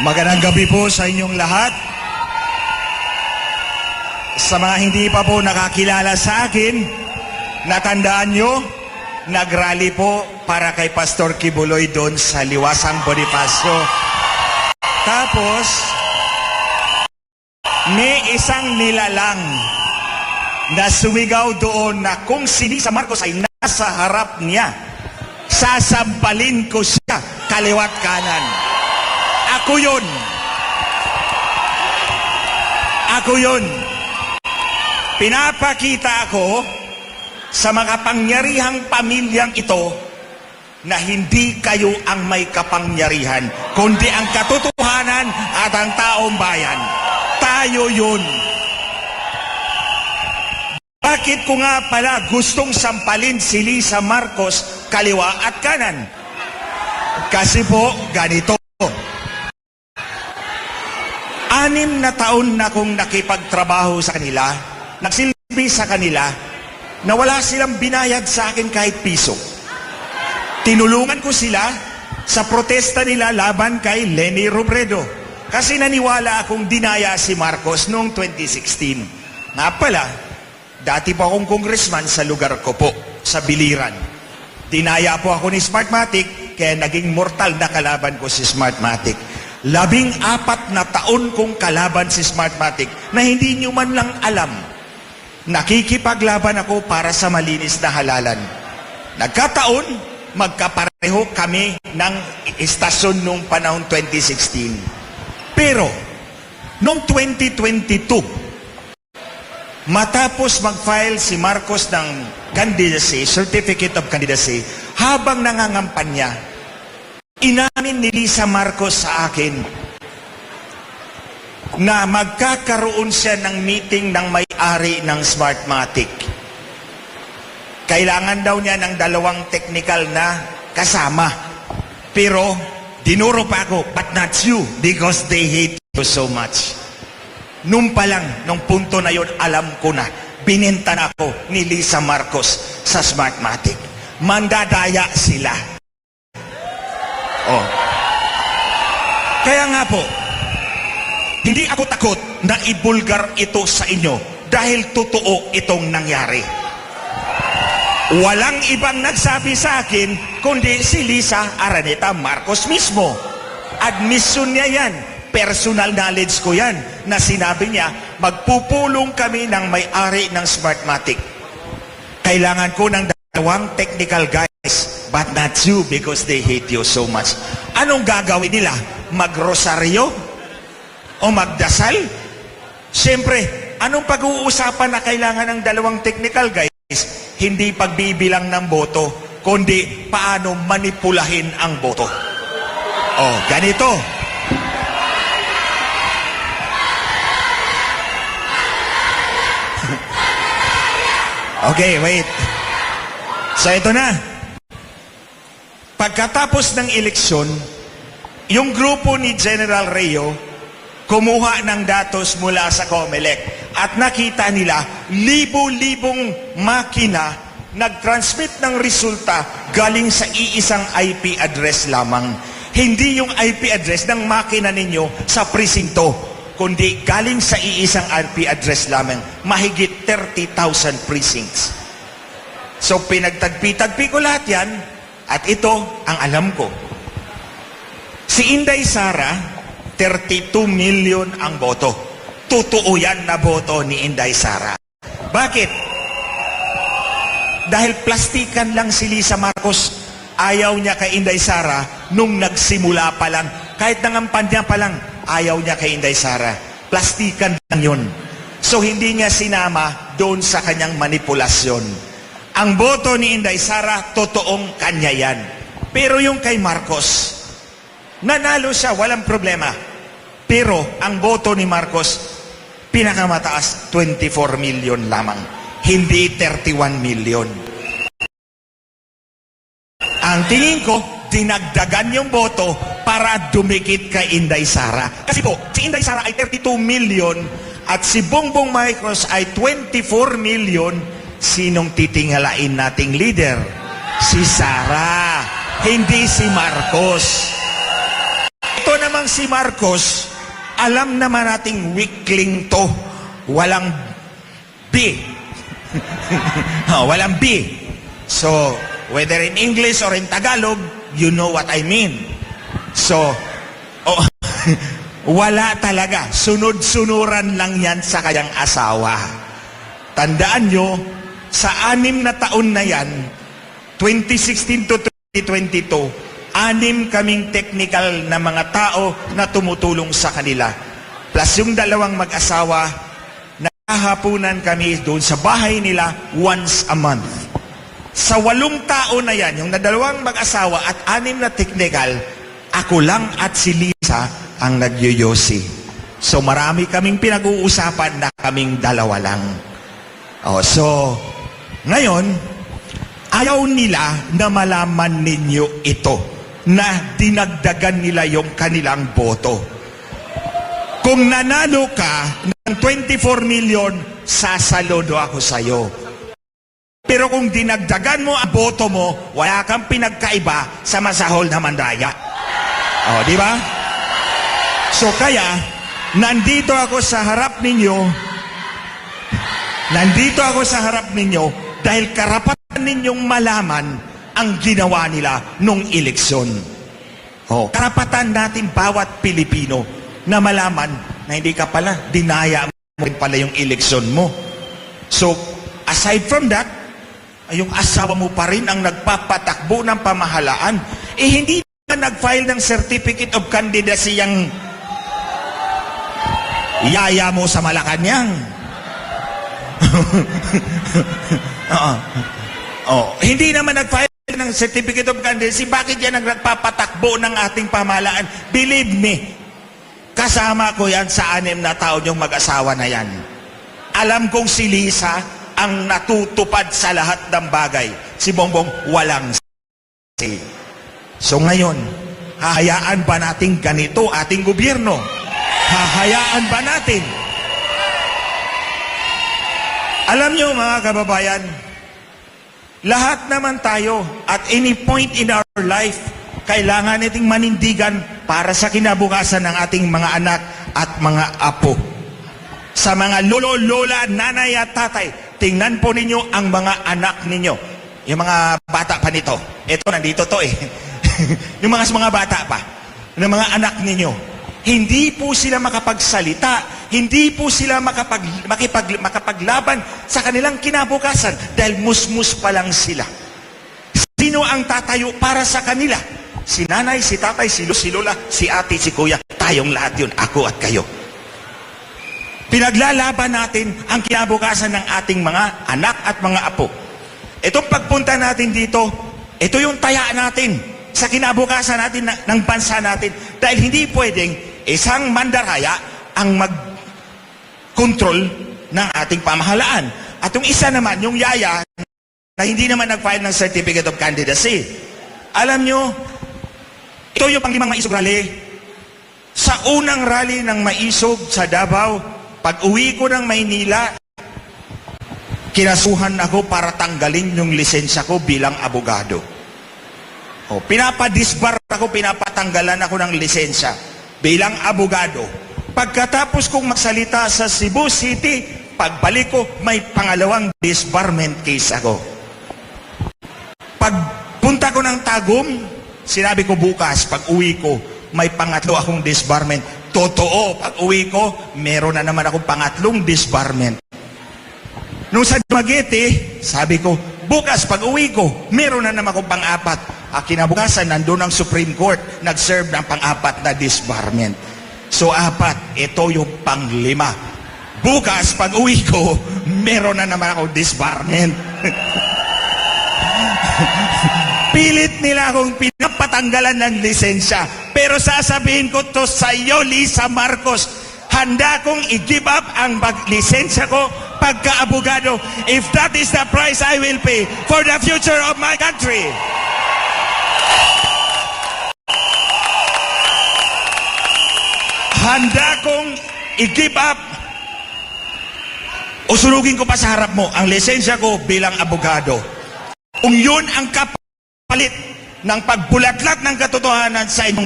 Magandang gabi po sa inyong lahat. Sa mga hindi pa po nakakilala sa akin, natandaan nyo, nagrally po para kay Pastor Kibuloy doon sa Liwasang Bonifacio. Tapos, may isang nilalang na sumigaw doon na kung si Lisa Marcos ay nasa harap niya, sasampalin ko siya kaliwat kanan. Ako yun. Ako yun. Pinapakita ako sa mga pangyarihang pamilyang ito na hindi kayo ang may kapangyarihan, kundi ang katotohanan at ang taong bayan. Tayo yun. Bakit ko nga pala gustong sampalin si Lisa Marcos kaliwa at kanan? Kasi po, ganito. Anim na taon na kong nakipagtrabaho sa kanila, nagsilbi sa kanila, na wala silang binayad sa akin kahit piso. Tinulungan ko sila sa protesta nila laban kay Lenny Robredo. Kasi naniwala akong dinaya si Marcos noong 2016. Nga pala, dati po akong congressman sa lugar ko po, sa Biliran. Dinaya po ako ni Smartmatic, kaya naging mortal na kalaban ko si Smartmatic. Labing apat na taon kong kalaban si Smartmatic na hindi nyo man lang alam. Nakikipaglaban ako para sa malinis na halalan. Nagkataon, magkapareho kami ng istasyon nung panahon 2016. Pero, noong 2022, matapos mag-file si Marcos ng candidacy, certificate of candidacy, habang nangangampanya, inamin ni Lisa Marcos sa akin na magkakaroon siya ng meeting ng may-ari ng Smartmatic. Kailangan daw niya ng dalawang technical na kasama. Pero, dinuro pa ako, but not you, because they hate you so much. Nung pa lang, nung punto na yon, alam ko na, bininta na ako ni Lisa Marcos sa Smartmatic. Mandadaya sila. Oh. Kaya nga po, hindi ako takot na ibulgar ito sa inyo dahil totoo itong nangyari. Walang ibang nagsabi sa akin kundi si Lisa Araneta Marcos mismo. Admission niya yan. Personal knowledge ko yan na sinabi niya magpupulong kami ng may-ari ng Smartmatic. Kailangan ko ng dalawang technical guys but not you because they hate you so much. Anong gagawin nila? Magrosaryo? O magdasal? Siyempre, anong pag-uusapan na kailangan ng dalawang technical guys? Hindi pagbibilang ng boto, kundi paano manipulahin ang boto. Oh, ganito. okay, wait. So ito na. Pagkatapos ng eleksyon, yung grupo ni General Reo kumuha ng datos mula sa COMELEC at nakita nila libo-libong makina nag-transmit ng resulta galing sa iisang IP address lamang. Hindi yung IP address ng makina ninyo sa presinto, kundi galing sa iisang IP address lamang. Mahigit 30,000 precincts. So pinagtagpi-tagpi ko lahat yan at ito ang alam ko. Si Inday Sara, 32 million ang boto. Totoo yan na boto ni Inday Sara. Bakit? Dahil plastikan lang si Lisa Marcos, ayaw niya kay Inday Sara nung nagsimula pa lang. Kahit nangampan niya pa lang, ayaw niya kay Inday Sara. Plastikan lang yun. So hindi niya sinama doon sa kanyang manipulasyon. Ang boto ni Inday Sara, totoong kanya yan. Pero yung kay Marcos, nanalo siya, walang problema. Pero ang boto ni Marcos, pinakamataas, 24 million lamang. Hindi 31 million. Ang tingin ko, dinagdagan yung boto para dumikit kay Inday Sara. Kasi po, si Inday Sara ay 32 million at si Bongbong Marcos ay 24 million. Sinong titingalain nating leader? Si Sara, hindi si Marcos. Ito naman namang si Marcos, alam naman nating weakling to. Walang B. oh, walang B. So, whether in English or in Tagalog, you know what I mean. So, oh, wala talaga. Sunod-sunuran lang yan sa kanyang asawa. Tandaan nyo, sa anim na taon na yan, 2016 to 2022, anim kaming technical na mga tao na tumutulong sa kanila. Plus yung dalawang mag-asawa, nakahapunan kami doon sa bahay nila once a month. Sa walong tao na yan, yung dalawang mag-asawa at anim na technical, ako lang at si Lisa ang nagyoyosi. So marami kaming pinag-uusapan na kaming dalawa lang. Oh, so, ngayon, ayaw nila na malaman ninyo ito na dinagdagan nila yung kanilang boto. Kung nanalo ka ng 24 million, sasaludo ako sa'yo. Pero kung dinagdagan mo ang boto mo, wala kang pinagkaiba sa masahol na mandaya. O, di ba? So kaya, nandito ako sa harap ninyo, nandito ako sa harap ninyo dahil karapatan ninyong malaman ang ginawa nila nung eleksyon. Oh, karapatan natin bawat Pilipino na malaman na hindi ka pala, dinaya mo rin pala yung eleksyon mo. So, aside from that, yung asawa mo pa rin ang nagpapatakbo ng pamahalaan. Eh, hindi na nag-file ng Certificate of Candidacy yung yaya mo sa Malacanang. Oo. Oh, hindi naman nag-file ng Certificate of Candidacy. Bakit yan ang nagpapatakbo ng ating pamahalaan? Believe me, kasama ko yan sa anim na taon yung mag-asawa na yan. Alam kong si Lisa ang natutupad sa lahat ng bagay. Si Bongbong walang si. So ngayon, hahayaan ba natin ganito ating gobyerno? Hahayaan ba natin? Alam nyo mga kababayan, lahat naman tayo at any point in our life, kailangan nating manindigan para sa kinabukasan ng ating mga anak at mga apo. Sa mga lolo, lola, nanay at tatay, tingnan po ninyo ang mga anak ninyo. Yung mga bata pa nito. Ito, nandito to eh. yung mga mga bata pa. Ng mga anak ninyo. Hindi po sila makapagsalita. Hindi po sila makapag, makipag, makapaglaban sa kanilang kinabukasan dahil musmus pa lang sila. Sino ang tatayo para sa kanila? Si nanay, si tatay, si, lo, si lola, si ate, si kuya. Tayong lahat yun, ako at kayo. Pinaglalaban natin ang kinabukasan ng ating mga anak at mga apo. Itong pagpunta natin dito, ito yung taya natin sa kinabukasan natin na- ng bansa natin. Dahil hindi pwedeng isang mandaraya ang mag-control ng ating pamahalaan. At yung isa naman, yung yaya, na hindi naman nag-file ng Certificate of Candidacy. Alam nyo, ito yung panglimang maisog rally. Sa unang rally ng maisog sa Davao, pag uwi ko ng Maynila, kinasuhan ako para tanggalin yung lisensya ko bilang abogado. O, pinapadisbar ako, pinapatanggalan ako ng lisensya bilang abogado. Pagkatapos kong magsalita sa Cebu City, pagbalik ko, may pangalawang disbarment case ako. Pagpunta ko ng Tagum, sinabi ko bukas, pag uwi ko, may pangatlo akong disbarment. Totoo, pag uwi ko, meron na naman akong pangatlong disbarment. Nung sa Dumaguete, sabi ko, bukas pag uwi ko, meron na naman akong pang-apat. Ah, kinabukasan, nandun ang Supreme Court, nag-serve ng pang-apat na disbarment. So, apat, ito yung pang-lima. Bukas, pag uwi ko, meron na naman akong disbarment. Pilit nila akong pinapatanggalan ng lisensya. Pero sasabihin ko to sa iyo, Lisa Marcos, handa kong i-give up ang lisensya ko pagka-abogado if that is the price I will pay for the future of my country. Handa kong i-give up o sunugin ko pa sa harap mo ang lisensya ko bilang abogado. Kung yun ang kapalit ng pagbulatlat ng katotohanan sa inyong